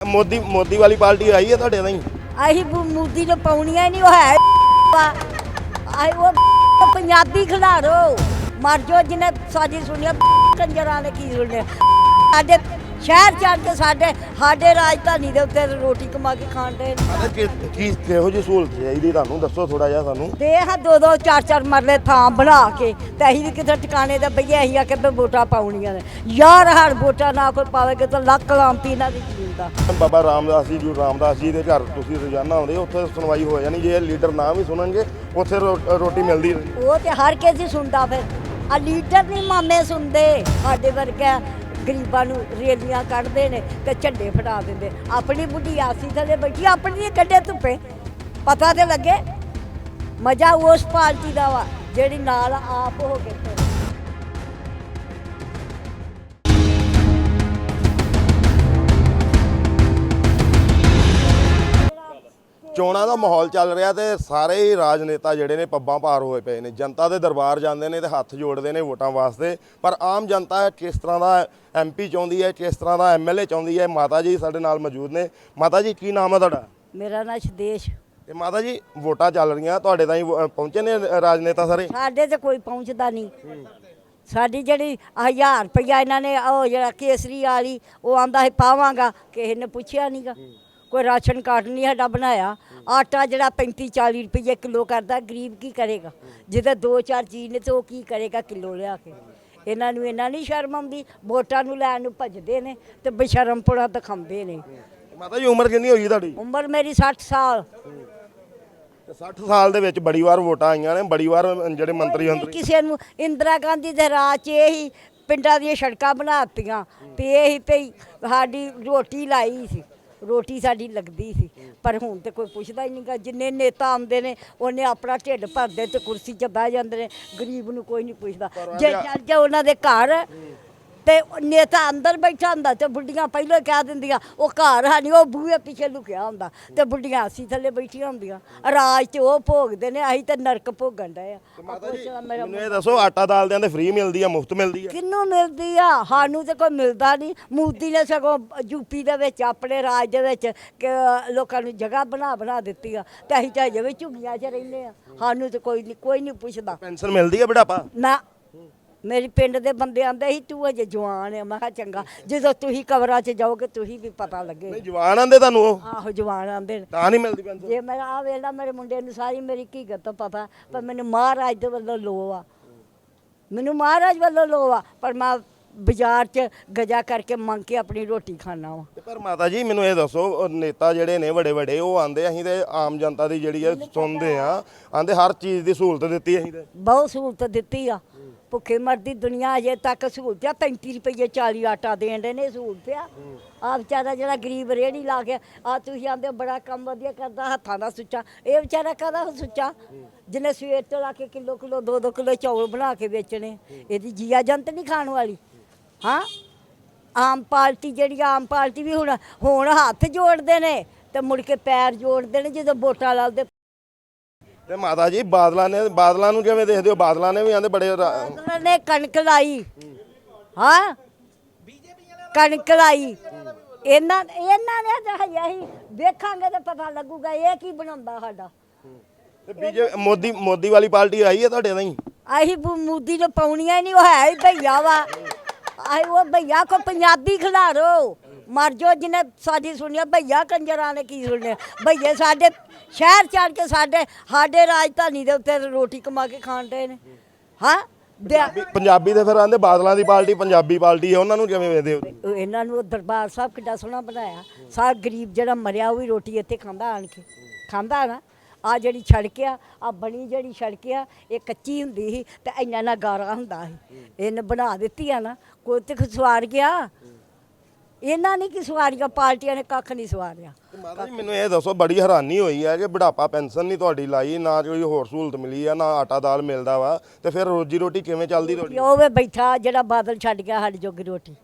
ਮੋਦੀ ਮੋਦੀ ਵਾਲੀ ਪਾਰਟੀ ਆਈ ਹੈ ਤੁਹਾਡੇ ਤਾਈਂ? ਅਸੀਂ ਬੂ- ਮੋਦੀ ਨੂੰ ਪਾਉਣੀਆਂ ਹੀ ਨਹੀਂ, ਉਹ ਹੈ ਵਾ। ਆਈ ਉਹ ਪੰਜਾਬੀ ਖਿਲਾਰੋ ਮਰ ਜੋ ਜਿਹਨੇ ਸਾਡੀ ਸੁਣਿਆ, ਕੰਜਰਾਂ ਨੇ ਕੀ ਸੁਣਿਆ ਸਾਡੇ ਸ਼ਹਿਰ ਚੜ ਕੇ ਸਾਡੇ ਸਾਡੇ ਰਾਜਧਾਨੀ ਦੇ ਉੱਤੇ ਰੋਟੀ ਕਮਾ ਕੇ ਖਾਣ ਦੇ ਕੀ ਕੀ ਕਿਹੋ ਜਿਹੀ ਸਹੂਲਤ ਚਾਹੀਦੀ ਤੁਹਾਨੂੰ? ਦੱਸੋ ਥੋੜਾ ਜਿਹਾ ਸਾਨੂੰ। ਦੇ ਹਾਂ ਦੋ ਦੋ ਚਾਰ ਚਾਰ ਮਰਲੇ ਥਾਂ ਬਣਾ ਕੇ ਤੇ ਅਸੀਂ ਵੀ ਕਿਤੇ ਟਿਕਾਣੇ ਦੇ ਬਈਏ ਅਸੀਂ ਆ ਕੇ ਵੋਟਾਂ ਪਾਉਣੀਆਂ ਨੇ। ਯਾਰ ਹਰ ਵੋਟਾਂ ਨਾ ਕੋਈ ਪਾਵੇਗਾ ਤਾਂ ਲੱਕ ਲਾਂਪੀ ਇਹਨਾਂ ਦੀ ਜ਼ਮੀਨ ਦਾ। ਬਾਬਾ ਰਾਮਦਾਸ ਜੀ ਗੁਰੂ ਰਾਮਦਾਸ ਜੀ ਦੇ ਘਰ ਤੁਸੀਂ ਰੋਜ਼ਾਨਾ ਆਉਂਦੇ ਹੋ, ਉੱਥੇ ਸੁਣਵਾਈ ਹੋ ਜਾਣੀ ਜੇ ਲੀਡਰ ਨਾ ਵੀ ਸੁਣਨਗੇ ਉੱਥੇ ਰੋ- ਰੋਟੀ ਮਿਲਦੀ ਉਹ ਤੇ ਹਰ ਕਿਸੇ ਸੁਣਦਾ ਫਿਰ। ਆ ਲੀਡਰ ਨਹੀਂ ਮਾਮੇ ਸੁਣਦੇ ਸਾਡੇ ਵਰਗਾ ਗਰੀਬਾਂ ਨੂੰ ਰੇਲੀਆਂ ਕੱਢਦੇ ਨੇ ਤੇ ਝੰਡੇ ਫੜਾ ਦਿੰਦੇ। ਆਪਣੀ ਬੁੱਢੀ ਆਸੀ ਥਲੇ ਬੈਠੀ ਆਪਣੀ ਕੱਢੇ ਧੁੱਪੇ। ਪਤਾ ਤੇ ਲੱਗੇ, ਮਜ਼ਾ ਉਸ ਪਾਰਟੀ ਦਾ ਵਾ, ਜਿਹੜੀ ਨਾਲ ਆਪ ਹੋ ਕੇ ਚੋਣਾਂ ਦਾ ਮਾਹੌਲ ਚੱਲ ਰਿਹਾ ਤੇ ਸਾਰੇ ਹੀ ਰਾਜਨੇਤਾ ਜਿਹੜੇ ਨੇ ਪੱਬਾਂ ਪਾਰ ਹੋਏ ਪਏ ਨੇ। ਜਨਤਾ ਦੇ ਦਰਬਾਰ ਜਾਂਦੇ ਨੇ ਤੇ ਹੱਥ ਜੋੜਦੇ ਨੇ ਵੋਟਾਂ ਵਾਸਤੇ। ਪਰ ਆਮ ਜਨਤਾ ਕਿਸ ਤਰ੍ਹਾਂ ਦਾ ਐਮਪੀ ਚਾਹੁੰਦੀ ਹੈ ਕਿਸ ਤਰ੍ਹਾਂ ਦਾ ਐਮਐਲਏ ਚਾਹੁੰਦੀ ਹੈ ਮਾਤਾ ਜੀ ਸਾਡੇ ਨਾਲ ਮੌਜੂਦ ਨੇ। ਮਾਤਾ ਜੀ ਕੀ ਨਾਮ ਹੈ ਤੁਹਾਡਾ? ਮੇਰਾ ਨਾਂ ਸ਼ਦੇਸ਼। ਤੇ ਮਾਤਾ ਜੀ ਵੋਟਾਂ ਚੱਲ ਰਹੀਆਂ ਤੁਹਾਡੇ ਤਾਈਂ ਵੋ- ਪਹੁੰਚੇ ਨੇ ਰਾਜਨੇਤਾ ਸਾਰੇ? ਸਾਡੇ ਤੇ ਕੋਈ ਪਹੁੰਚਦਾ ਨਹੀਂ। ਸਾਡੀ ਜਿਹੜੀ 1000 ਰੁਪਇਆ ਇਹਨਾਂ ਨੇ ਉਹ ਜਿਹੜਾ ਕੇਸਰੀ ਵਾਲੀ ਉਹ ਆਂਦਾ ਹੈ ਪਾਵਾਂਗਾ। ਕਿਸੇ ਨੇ ਪੁੱਛਿਆ ਨਹੀਂਗਾ ਕੋਈ ਰਾਸ਼ਨ ਕਾਰਡ ਨਹੀਂ ਸਾਡਾ ਬਣਾਇਆ। ਆਟਾ ਜਿਹੜਾ 35 40 ਰੁਪਏ ਕਿਲੋ ਕਰਦਾ ਗਰੀਬ ਕੀ ਕਰੇਗਾ? ਜਿਹਦੇ ਦੋ ਚਾਰ ਚੀਜ਼ ਨੇ ਤੇ ਉਹ ਕੀ ਕਰੇਗਾ ਕਿਲੋ ਲਿਆ ਕੇ? ਇਹਨਾਂ ਨੂੰ ਇਹਨਾਂ ਨਹੀਂ ਸ਼ਰਮ ਆਉਂਦੀ ਵੋਟਾਂ ਨੂੰ ਲੈਣ ਨੂੰ ਭੱਜਦੇ ਨੇ ਤੇ ਬੇਸ਼ਰਮਪੁਣਾ ਦਿਖਾਉਂਦੇ ਨੇ। ਮਾਤਾ ਜੀ ਉਮਰ ਕਿੰਨੀ ਹੋਈ ਤੁਹਾਡੀ? ਉਮਰ ਮੇਰੀ 60 ਸਾਲ। ਤੇ 60 ਸਾਲ ਦੇ ਵਿੱਚ ਬੜੀ ਵਾਰ ਵੋਟਾਂ ਆਈਆਂ ਨੇ ਬੜੀ ਵਾਰ ਜਿਹੜੇ ਮੰਤਰੀ ਮੰਤਰੀ ਕਿਸੇ ਨੂੰ ਇੰਦਰਾ ਗਾਂਧੀ ਦੇ ਰਾਜ 'ਚ ਇਹੀ ਪਿੰਡਾਂ ਦੀਆਂ ਸੜਕਾਂ ਬਣਾਤੀਆਂ ਤੇ ਇਹੀ ਤੇ ਸਾਡੀ ਰੋਟੀ ਲਾਈ ਸੀ। ਰੋਟੀ ਸਾਡੀ ਲੱਗਦੀ ਸੀ। ਪਰ ਹੁਣ ਤੇ ਕੋਈ ਪੁੱਛਦਾ ਹੀ ਨਹੀਂਗਾ। ਜਿੰਨੇ ਨੇਤਾ ਆਉਂਦੇ ਨੇ ਉਹਨੇ ਆਪਣਾ ਢਿੱਡ ਭਰਦੇ ਤੇ ਕੁਰਸੀ 'ਚ ਬਹਿ ਜਾਂਦੇ ਨੇ। ਗਰੀਬ ਨੂੰ ਕੋਈ ਨਹੀਂ ਪੁੱਛਦਾ। ਜੇ ਚੱਲ ਜਾ ਉਹਨਾਂ ਦੇ ਘਰ ਤੇ ਨੇਤਾ ਅੰਦਰ ਬੈਠਾ ਹੁੰਦਾ ਤੇ ਬੁੱਢੀਆਂ ਪਹਿਲਾਂ ਕਹਿ ਦਿੰਦੀਆਂ ਉਹ ਘਰ ਹੈ ਨਹੀਂ ਉਹ ਬੂਹੇ ਪਿੱਛੇ ਲੁਕਿਆ ਹੁੰਦਾ ਤੇ ਬੁੱਢੀਆਂ ਅਸੀਂ ਥੱਲੇ ਬੈਠੀਆਂ ਹੁੰਦੀਆਂ। ਰਾਜ ਤੇ ਉਹ ਭੋਗਦੇ ਨੇ ਅਸੀਂ ਤੇ ਨਰਕ ਭੋਗਣ ਡਏ ਆ। ਮਾਤਾ ਜੀ ਮੈਨੂੰ ਇਹ ਦੱਸੋ ਆਟਾ ਦਾਲ ਦੇ ਫ੍ਰੀ ਮਿਲਦੀ ਆ ਮੁਫਤ ਮਿਲਦੀ ਆ? ਕਿੰਨੂੰ ਮਿਲਦੀ ਆ? ਸਾਨੂੰ ਤੇ ਕੋਈ ਮਿਲਦਾ ਨਹੀਂ ਮੋਦੀ ਨੇ ਸਗੋਂ ਯੂਪੀ ਦੇ ਵਿੱਚ ਆਪਣੇ ਰਾਜ ਦੇ ਵਿੱਚ ਕਿ ਲੋਕਾਂ ਨੂੰ ਜਗ੍ਹਾ ਬਣਾ ਬਣਾ ਦਿੱਤੀ ਆ ਤੇ ਅਸੀਂ ਤਾਂ ਅਜੇ ਵੀ ਝੁੱਗੀਆਂ 'ਚ ਰਹਿੰਦੇ ਆ। ਸਾਨੂੰ ਤੇ ਕੋਈ ਨਹੀਂ ਕੋਈ ਨਹੀਂ ਪੁੱਛਦਾ। ਪੈਨਸ਼ਨ ਮਿਲਦੀ ਆ ਬੁਢਾਪਾ? ਨਾ ਮੇਰੀ ਪਿੰਡ ਦੇ ਬੰਦੇ ਆਂਦੇ ਸੀ ਤੂੰ ਅਜੇ ਜਵਾਨ ਆ। ਮੈਂ ਕਿਹਾ ਚੰਗਾ। ਜਦੋਂ ਤੁਸੀਂ ਕਬਰਾਂ 'ਚ ਜਾਓਗੇ ਤੁਸੀਂ ਵੀ ਪਤਾ ਲੱਗੇ। ਨਹੀਂ ਜਵਾਨ ਆਂਦੇ ਤੁਹਾਨੂੰ ਉਹ? ਆਹੋ ਜਵਾਨ ਆਂਦੇ ਨੇ। ਤਾਂ ਨਹੀਂ ਮਿਲਦੀ ਪੈਨਸ਼ਨ ਜੇ। ਮੈਂ ਆ ਵੇਲਾ ਮੇਰੇ ਮੁੰਡੇ ਨੂੰ ਸਾਰੀ ਮੇਰੀ ਹਕੀਕਤ ਪਤਾ ਪਰ ਮੈਨੂੰ ਮਹਾਰਾਜ ਦੇ ਵੱਲੋਂ ਲੋ ਆ। ਮੈਨੂੰ ਮਹਾਰਾਜ ਵੱਲੋਂ ਲੋ ਆ ਪਰ ਮੈਂ ਬਾਜ਼ਾਰ 'ਚ ਗਜਾ ਕਰਕੇ ਮੰਗ ਕੇ ਆਪਣੀ ਰੋਟੀ ਖਾਣਾ ਵਾ। ਤੇ ਪਰ ਮਾਤਾ ਜੀ ਮੈਨੂੰ ਇਹ ਦੱਸੋ ਉਹ ਨੇਤਾ ਜਿਹੜੇ ਨੇ ਵੱਡੇ ਵੱਡੇ ਉਹ ਆਂਦੇ ਅਸੀਂ ਤੇ ਆਮ ਜਨਤਾ ਦੀ ਜਿਹੜੀ ਆ ਸੁਣਦੇ ਆ। ਆਂਦੇ ਹਰ ਚੀਜ਼ ਦੀ ਸਹੂਲਤ ਦਿੱਤੀ ਅਸੀਂ ਤੇ। ਬਹੁਤ ਸਹੂਲਤ ਦਿੱਤੀ ਆ। ਭੁੱਖੇ ਮਰਦੀ ਦੁਨੀਆ ਅਜੇ ਤੱਕ ਸਹੂਲਤ ਆ 35 ਰੁਪਏ 40 ਆਟਾ ਦੇਣ ਦੇ ਨੇ ਸਹੂਲਤ ਆ। ਆ ਵਿਚਾਰਾ ਜਿਹੜਾ ਗਰੀਬ ਰੇੜੀ ਲਾ ਕੇ ਆ ਤੁਸੀਂ ਆਂਦੇ ਬੜਾ ਕੰਮ ਵਧੀਆ ਕਰਦਾ, ਹੱਥਾਂ ਦਾ ਸੁੱਚਾ। ਇਹ ਵਿਚਾਰਾ ਕਾਹਦਾ ਸੁੱਚਾ? ਜਿਹਨੇ ਸਵੇਰ ਤੋਂ ਲਾ ਕੇ ਕਿਲੋ ਕਿਲੋ 2-2 ਕਿਲੋ ਚੌਲ ਬਣਾ ਕੇ ਵੇਚਣੇ, ਇਹਦੀ ਜੀਆ ਜੰਤ ਨਹੀਂ ਖਾਣ ਵਾਲੀ। ਹਾਂ? ਆਮ ਪਾਰਟੀ ਜਿਹੜੀ ਆਮ ਪਾਰਟੀ ਵੀ ਹੁਣ ਹੁਣ ਹੱਥ ਜੋੜਦੇ ਨੇ ਤੇ ਮੁੜ ਕੇ ਪੈਰ ਜੋੜਦੇ ਨੇ, ਜਦੋਂ ਵੋਟਾਂ ਲਾਉਂਦੇ ਤੇ ਮਾਤਾ ਜੀ ਬਾਦਲਾਂ ਨੇ ਬਾਦਲਾਂ ਨੂੰ ਕਿਵੇਂ ਦੇਖਦੇ ਹੋ? ਬਾਦਲਾਂ ਨੇ ਵੀ ਆਂਦੇ ਬੜੇ ਰਾ- ਉਹਨਾਂ ਨੇ ਕਣਕ ਲਾਈ। ਹਾਂ? ਕਣਕ ਲਾਈ। ਇਹਨਾਂ ਇਹਨਾਂ ਨੇ ਤਾਂ ਹਜੇ ਅਸੀਂ ਵੇਖਾਂਗੇ ਤਾਂ ਪਤਾ ਲੱਗੂਗਾ ਇਹ ਕੀ ਬਣਾਉਂਦਾ ਸਾਡਾ। ਤੇ ਬੀਜੇ ਮੋਦੀ ਮੋਦੀ ਵਾਲੀ ਪਾਰਟੀ ਆਈ ਹੈ ਤੁਹਾਡੇ ਤਾਈਂ? ਅਸੀਂ ਬੂ- ਮੋਦੀ ਨੂੰ ਪਾਉਣੀਆਂ ਹੀ ਨਹੀਂ ਉਹ ਹੈ ਹੀ ਭਈਆ ਵਾ। ਆਈ ਉਹ ਭਈਆ ਕੋ ਪੰਜਾਬੀ ਖਿਲਾਰੋ। ਮਰ ਜੋ ਜਿਹਨੇ ਸਾਡੀ ਸੁਣਿਆ ਭਈਆ ਕੰਜਰਾਂ ਨੇ ਕੀ ਸੁਣਿਆ? ਭਈਏ ਸਾਡੇ ਸ਼ਹਿਰ ਚੜ ਕੇ ਸਾਡੇ ਸਾਡੇ ਰਾਜਧਾਨੀ ਦੇ ਉੱਤੇ ਰੋਟੀ ਕਮਾ ਕੇ ਖਾਣ ਦੇ ਨੇ। ਹਾਂ? ਵੀ ਪੰਜਾਬੀ ਦੇ ਫਿਰ ਆਂਦੇ ਬਾਦਲਾਂ ਦੀ ਪਾਰਟੀ ਪੰਜਾਬੀ ਪਾਰਟੀ ਹੈ ਉਹਨਾਂ ਨੂੰ ਕਿਵੇਂ ਵੇਖਦੇ ਹੋ? ਉਹ ਇਹਨਾਂ ਨੂੰ ਦਰਬਾਰ ਸਾਹਿਬ ਕਿੱਡਾ ਸੋਹਣਾ ਬਣਾਇਆ। ਸਾਰਾ ਗਰੀਬ ਜਿਹੜਾ ਮਰਿਆ ਉਹ ਵੀ ਰੋਟੀ ਇੱਥੇ ਖਾਂਦਾ ਆਣ ਕੇ। ਖਾਂਦਾ ਨਾ। ਆ ਜਿਹੜੀ ਸੜਕ ਆ ਆ ਬਣੀ ਜਿਹੜੀ ਸੜਕ ਆ ਇਹ ਕੱਚੀ ਹੁੰਦੀ ਸੀ ਤੇ ਇੰਨਾ ਨਾ ਗਾਰਾ ਹੁੰਦਾ ਸੀ। ਇਹਨੇ ਬਣਾ ਦਿੱਤੀ ਆ ਨਾ। ਕੋਈ ਤੇ ਸਵਾਰ ਗਿਆ ਇਹਨਾਂ ਨੇ ਕੀ ਸਵਾਰੀਆਂ ਪਾਰਟੀਆਂ ਨੇ ਕੱਖ ਨਹੀਂ ਸਵਾਰਿਆ। ਤੇ ਮਾਤਾ ਜੀ ਮੈਨੂੰ ਇਹ ਦੱਸੋ ਬੜੀ ਹੈਰਾਨੀ ਹੋਈ ਹੈ ਕਿ ਬੁਢਾਪਾ ਪੈਨਸ਼ਨ ਨਹੀਂ ਤੁਹਾਡੀ ਲਾਈ ਨਾ ਕੋਈ ਹੋਰ ਸਹੂਲਤ ਮਿਲੀ ਆ ਨਾ ਆਟਾ ਦਾਲ ਮਿਲਦਾ ਵਾ ਤੇ ਫਿਰ ਰੋਜੀ ਰੋਟੀ ਕਿਵੇਂ ਚੱਲਦੀ ਤੁਹਾਡੀ? ਉਹ ਵੇ ਬੈਠਾ ਜਿਹੜਾ ਬਾਦਲ ਛੱਡ ਗਿਆ ਸਾਡੇ ਜੋਗੀ ਰੋਟੀ।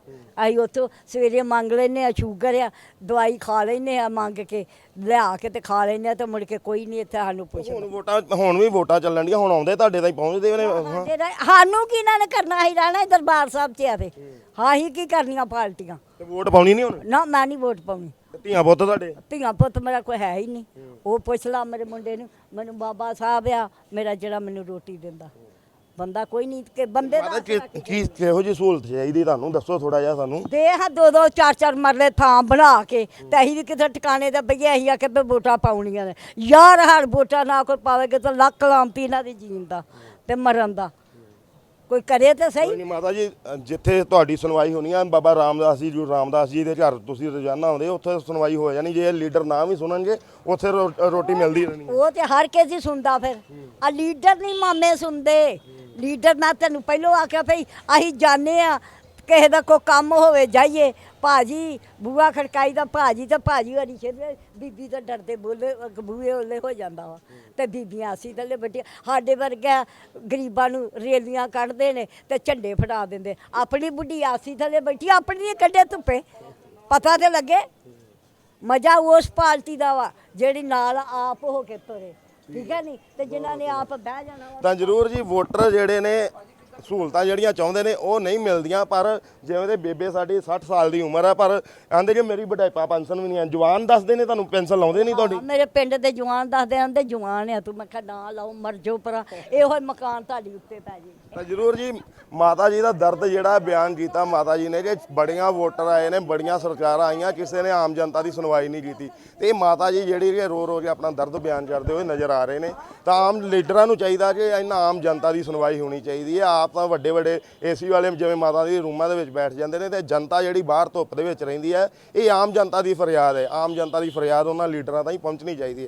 ਅਸੀਂ ਉੱਥੋਂ ਸਵੇਰੇ ਮੰਗ ਲੈਨੇ ਆ ਸ਼ੂਗਰ ਆ ਦਵਾਈ ਖਾ ਲੈਨੇ ਆ ਮੰਗ ਕੇ ਲਿਆ ਕੇ ਤੇ ਖਾ ਲੈਨੇ ਆ ਤੇ ਮੁੜ ਕੇ ਕੋਈ ਨਹੀਂ ਇੱਥੇ ਸਾਨੂੰ ਪੁੱਛਦਾ। ਹੁਣ ਵੋਟਾਂ ਹੁਣ ਵੀ ਵੋਟਾਂ ਚੱਲਣ ਡੀਆਂ ਹੁਣ ਆਉਂਦੇ ਤੁਹਾਡੇ ਤਾਈਂ ਪਹੁੰਚਦੇ ਨੇ? ਸਾਨੂੰ ਕੀ ਇਹਨਾਂ ਨੇ ਕਰਨਾ ਹੀ ਰਹਿਣਾ ਇਹ ਦਰਬਾਰ ਸਾਹਿਬ 'ਚ ਆ ਤੇ ਹਾਂ ਹੀ ਕੀ ਕਰਨੀਆਂ ਪਾਰਟੀਆਂ? ਤੇ ਵੋਟ ਪਾਉਣੀ ਨਹੀਂ ਹੁਣ ਨਾ ਮੈਂ ਨਹੀਂ ਵੋਟ ਪਾਉਣੀ। ਧੀਆਂ ਪੁੱਤ ਤੁਹਾਡੇ? ਧੀਆਂ ਪੁੱਤ ਮੇਰਾ ਕੋਈ ਹੈ ਹੀ ਨਹੀਂ। ਉਹ ਪੁੱਛ ਲਾ ਮੇਰੇ ਮੁੰਡੇ ਨੂੰ ਮੈਨੂੰ ਬਾਬਾ ਸਾਹਿਬ ਆ ਮੇਰਾ ਜਿਹੜਾ ਮੈਨੂੰ ਰੋਟੀ ਦਿੰਦਾ। ਬੰਦਾ ਕੋਈ ਨਹੀਂ ਕਿ ਬੰਦੇ ਦਾ ਕੀ ਕਿਹੋ ਜੀ ਸਹੂਲਤ ਚਾਹੀਦੀ ਤੁਹਾਨੂੰ? ਦੱਸੋ ਥੋੜਾ ਜਿਹਾ ਸਾਨੂੰ। ਦੇ ਹਾਂ ਦੋ ਦੋ ਚਾਰ ਚਾਰ ਮਰਲੇ ਥਾਂ ਬਣਾ ਕੇ ਤੇ ਅਸੀਂ ਵੀ ਕਿਤੇ ਟਿਕਾਣੇ ਤੇ ਬਈਏ ਅਸੀਂ ਆ ਕੇ ਵੋਟਾਂ ਪਾਉਣੀਆਂ ਨੇ। ਯਾਰ ਹਰ ਵੋਟਾਂ ਨਾ ਕੋਈ ਪਾਵੇਗਾ ਤਾਂ ਲੱਕ ਲਾਂਤੀ ਇਹਨਾਂ ਦੀ ਜੀਣ ਦਾ ਤੇ ਮਰਨ ਦਾ। ਕੋਈ ਕਰੇ ਤਾਂ ਕੋਈ ਸਹੀ ਨਹੀਂ ਮਾਤਾ ਜੀ ਅ, ਜਿੱਥੇ ਤੁਹਾਡੀ ਸੁਣਵਾਈ ਹੋਣੀ ਆ ਬਾਬਾ ਰਾਮਦਾਸ ਜੀ ਜੋ ਰਾਮਦਾਸ ਜੀ ਦੇ ਘਰ ਤੁਸੀਂ ਰੋਜ਼ਾਨਾ ਆਉਂਦੇ ਹੋ, ਉੱਥੇ ਸੁਣਵਾਈ ਹੋ ਜਾਣੀ ਜੇ ਲੀਡਰ ਨਾ ਵੀ ਸੁਣਨਗੇ ਉੱਥੇ ਰੋ- ਰੋਟੀ ਮਿਲਦੀ ਰਹਿਣੀ। ਉਹ ਤੇ ਹਰ ਕਿਸੇ ਹੀ ਸੁਣਦਾ ਫਿਰ। ਆ ਲੀਡਰ ਨਹੀਂ ਮਾਮੇ ਸੁਣਦੇ। ਲੀਡਰ ਮੈਂ ਤੈਨੂੰ ਪਹਿਲੋਂ ਆਖਿਆ ਭਈ ਅਸੀਂ ਜਾਣੇ ਆ ਕਿਸੇ ਦਾ ਕੋਈ ਕੰਮ ਹੋਵੇ ਜਾਈਏ। ਭਾਜੀ ਬੂਆ ਖੜਕਾਈ ਦਾ ਭਾਜੀ ਤੇ ਭਾਜੀ ਹਰੀ ਛੇਦੇ ਬੀਬੀ ਤਾਂ ਡਰਦੇ ਬੋਲੇ, ਅਹ ਬੂਹੇ ਹੋ ਜਾਂਦਾ ਵਾ। ਤੇ ਬੀਬੀਆਂ ਅਸੀਂ ਥੱਲੇ ਬੱਟੀਆਂ ਸਾਡੇ ਵਰਗਾ ਗਰੀਬਾਂ ਨੂੰ ਰੇਲੀਆਂ ਕੱਢਦੇ ਨੇ ਤੇ ਝੰਡੇ ਫੜਾ ਦਿੰਦੇ। ਆਪਣੀ ਬੁੱਢੀ ਆਸੀ ਥੱਲੇ ਬੈਠੀ ਆਪਣੀ ਕੱਢੇ ਧੁੱਪੇ। ਪਤਾ ਤੇ ਲੱਗੇ? ਮਜ਼ਾ ਉਸ ਪਾਰਟੀ ਦਾ ਵਾ, ਜਿਹੜੀ ਨਾਲ ਆਪ ਹੋ ਕੇ ਤੁਰੇ। ਠੀਕ ਹੈ ਨਹੀਂ ਤੇ ਜਿਨ੍ਹਾਂ ਨੇ ਆਪ ਬਹਿ ਜਾਣਾ ਵਾ। ਤਾਂ ਜ਼ਰੂਰ ਜੀ, ਵੋਟਰ ਜਿਹੜੇ ਨੇ ਸਹੂਲਤਾਂ ਜਿਹੜੀਆਂ ਚਾਹੁੰਦੇ ਨੇ ਉਹ ਨਹੀਂ ਮਿਲਦੀਆਂ ਪਰ ਜਿਵੇਂ ਦੇ ਬੇਬੇ ਸਾਡੀ 60 ਸਾਲ ਦੀ ਉਮਰ ਹੈ ਪਰ ਆਂਦੇ ਕਿ ਮੇਰੀ ਬੁਢਾਪਾ ਪੈਨਸ਼ਨ ਵੀ ਨਹੀਂ ਆ। ਜਵਾਨ ਦੱਸਦੇ ਨੇ ਤੁਹਾਨੂੰ ਪੈਨਸ਼ਨ ਲਾਉਂਦੇ ਨਹੀਂ ਤੁਹਾਡੀ? ਮੇਰੇ ਪਿੰਡ ਦੇ ਜਵਾਨ ਦੱਸਦੇ ਆਂਦੇ ਜਵਾਨ ਆ ਤੂੰ ਮੈਂ ਕਿਹਾ ਨਾ ਲਾਓ ਮਰ ਜਾਓ ਪਰ ਇਹੋ ਹੀ ਮਕਾਨ ਤੁਹਾਡੀ ਉੱਤੇ ਪੈ ਜੇ। ਤਾਂ ਜ਼ਰੂਰ ਜੀ ਮਾਤਾ ਜੀ ਦਾ ਦਰਦ ਜਿਹੜਾ ਬਿਆਨ ਕੀਤਾ ਮਾਤਾ ਜੀ ਨੇ ਕਿ ਬੜੀਆਂ ਵੋਟਰ ਆਏ ਨੇ ਬੜੀਆਂ ਸਰਕਾਰਾਂ ਆਈਆਂ ਕਿਸੇ ਨੇ ਆਮ ਜਨਤਾ ਦੀ ਸੁਣਵਾਈ ਨਹੀਂ ਕੀਤੀ। ਤੇ ਇਹ ਮਾਤਾ ਜੀ ਜਿਹੜੀ ਰੋ ਰੋ ਕੇ ਆਪਣਾ ਦਰਦ ਬਿਆਨ ਕਰਦੇ ਹੋਏ ਨਜ਼ਰ ਆ ਰਹੇ ਨੇ ਤਾਂ ਆਮ ਲੀਡਰਾਂ ਨੂੰ ਚਾਹੀਦਾ ਕਿ ਇਹਨਾਂ ਆਮ ਜਨਤਾ ਦੀ ਸੁਣਵਾਈ ਹੋਣੀ ਚਾਹੀਦੀ ਹੈ ਆਪ ਤਾਂ ਵੱਡੇ ਵੱਡੇ ਏਸੀ ਵਾਲੇ ਜਿਵੇਂ ਮਾਤਾ ਦੀ ਰੂਮਾਂ ਦੇ ਵਿੱਚ ਬੈਠ ਜਾਂਦੇ ਨੇ ਤੇ ਜਨਤਾ ਜਿਹੜੀ ਬਾਹਰ ਧੁੱਪ ਦੇ ਵਿੱਚ ਰਹਿੰਦੀ ਹੈ, ਇਹ ਆਮ ਜਨਤਾ ਦੀ ਫਰਿਆਦ ਹੈ। ਆਮ ਜਨਤਾ ਦੀ ਫਰਿਆਦ ਉਹਨਾਂ ਲੀਡਰਾਂ ਤਾਈਂ ਪਹੁੰਚਣੀ ਚਾਹੀਦੀ ਹੈ।